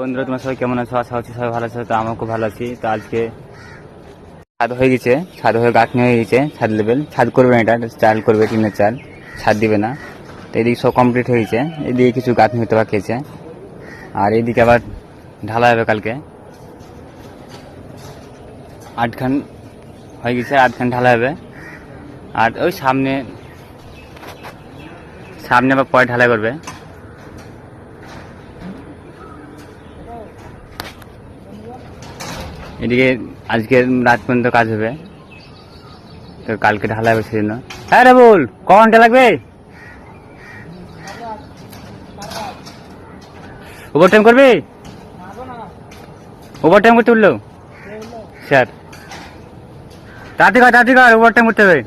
বন্ধুরা, তোমার সবাই কেমন আছো? আশা হচ্ছে সবাই ভালো আছো। তো খুব ভালো আছি। তো আজকে ছাদ হয়ে গেছে। ছাদ হয়ে গাঁথনি হয়ে গেছে। ছাদ লেভেল ছাদ করবে না এটা। চাল করবে, টিনের চাল। ছাদ দিবে না। তো এদিকে সব কমপ্লিট হয়ে গেছে। এদিকে কিছু গাঁথনি হতে বাকি আছে। আর এদিকে আবার ঢালা হবে কালকে। আটখান হয়ে গেছে, আটখান ঢালা হবে। আর ওই সামনে সামনে আবার পরে ঢালাই করবে। এদিকে আজকে রাত পর্যন্ত কাজ হবে। তো কালকে ঢালাই হবে সেজন্য হ্যাঁ রে বল ক ঘণ্টা লাগবে? ওভার টাইম করবে? ওভার টাইম করতে বলল? স্যার। তাড়াতাড়ি কর তাড়াতাড়ি কর ওভার টাইম করতে হবে।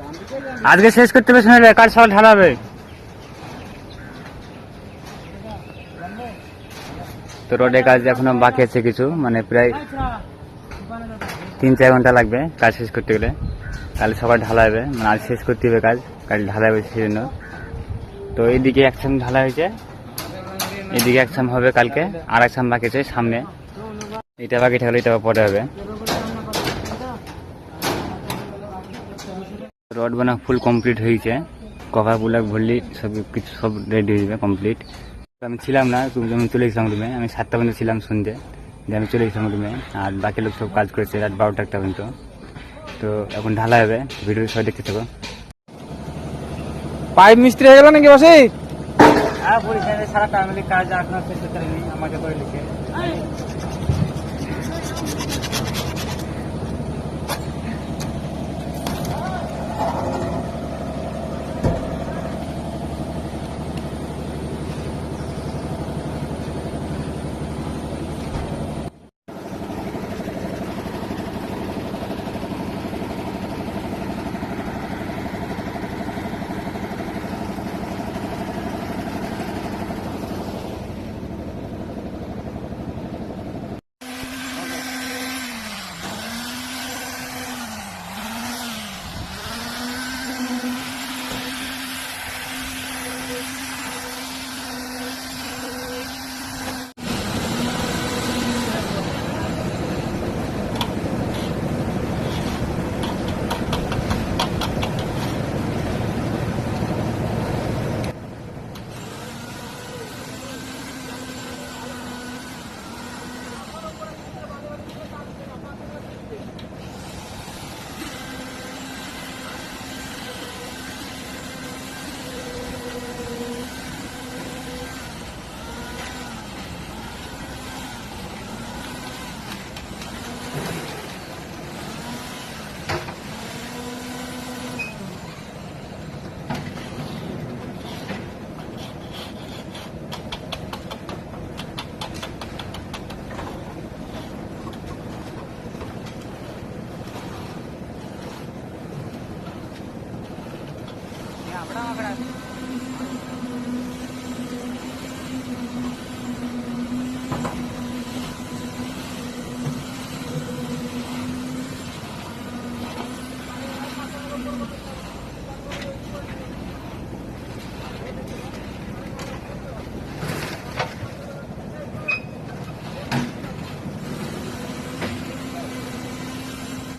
আজকে শেষ করতে হবে শুনে কাজ সকাল ঢালা হবে। তো রোডের কাজ এখনও বাকি আছে কিছু মানে প্রায় তিন চার ঘণ্টা লাগবে কাজ শেষ করতে গেলে। কাল সকাল ঢালা হবে মানে আজ শেষ করতে হবে কাজ, কাল ঢালা হবে সেই জন্য তো এইদিকে এক একসাম ঢালা হয়েছে এদিকে এক একসাম হবে কালকে, আর একসাম বাকি আছে সামনে। এটা বাকি থাকলে এটা পরে হবে। রড বানা ফুল কমপ্লিট হয়েছে, কভার বুলাক ভরলি সব কিছু সব রেডি হয়ে যাবে কমপ্লিট। আমি ছিলাম না তুমি আমি চলে গেছিলাম রুমে, আমি সাতটা পর্যন্ত ছিলাম সন্ধ্যে। দিয়ে আমি চলে গেছিলাম রুমে আর বাকি লোক সব কাজ করেছে রাত বারোটা একটা পর্যন্ত। তো এখন ঢালা হবে ভিডিও সবাই দেখতে থাকো। পাইপ মিস্ত্রি হয়ে গেল নাকি বসে? হ্যাঁ ফ্যামিলি কাজ আপনার শেষ আমাকে করে লিখে। dá um abraço.